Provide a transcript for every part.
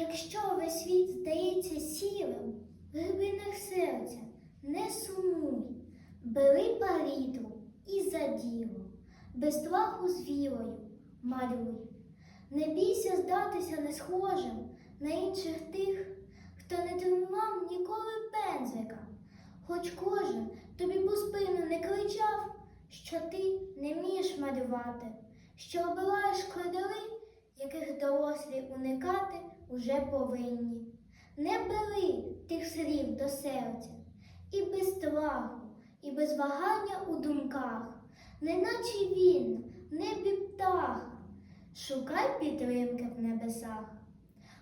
Якщо весь світ здається сірим, в глибинах серця не сумуй, бери палітру і за діло, без страху з вірою малюй. Не бійся здатися не схожим на інших тих, хто не тримав ніколи пензлика, хоч кожен тобі по спину не кричав, що ти не вмієш малювати, що обираєш кольори, яких дорослі уникати уже повинні. Не бери тих слів до серця, і без страху, і без вагання у думках, неначе він, в небі птах, шукай підтримки в небесах.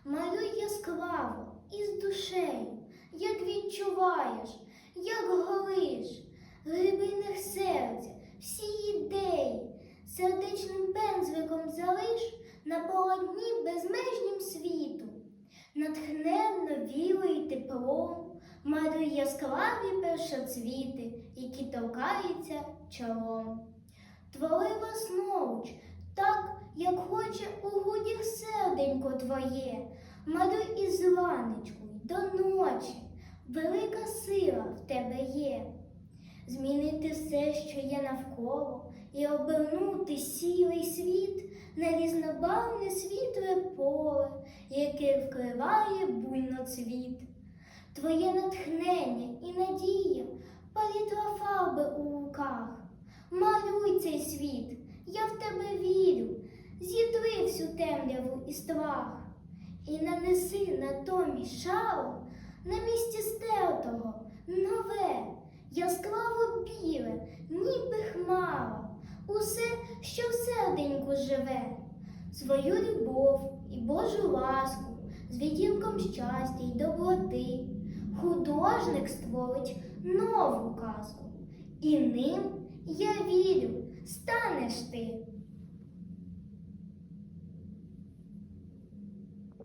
Малюй яскраво і з душею, як відчуваєш, як гориш, в глибинах серця, всі ідеї, сердечним пензликом залиш на полотні світу, натхненно й теплом, малюй яскраві першоцвіти, які торкаються чолом. Твори вас власноруч, так, як хоче у грудях серденько твоє, малюй із ранечку й до ночі, велика сила в тебе є. Змінити все, що є навколо, і обернути сілий світ на різнобарвне світле поле, яке вкриває буйно цвіт. Твоє натхнення і надія, палітра фарби у руках. Малюй цей світ, я в тебе вірю, зітри всю темряву і страх, і нанеси натомість шаром на місці стертого нове, яскраво біле, ніби хмара, усе, що все серденьку живе, свою любов і Божу ласку з відділком щастя й доброти. Художник створить нову казку, і ним, я вірю, станеш ти.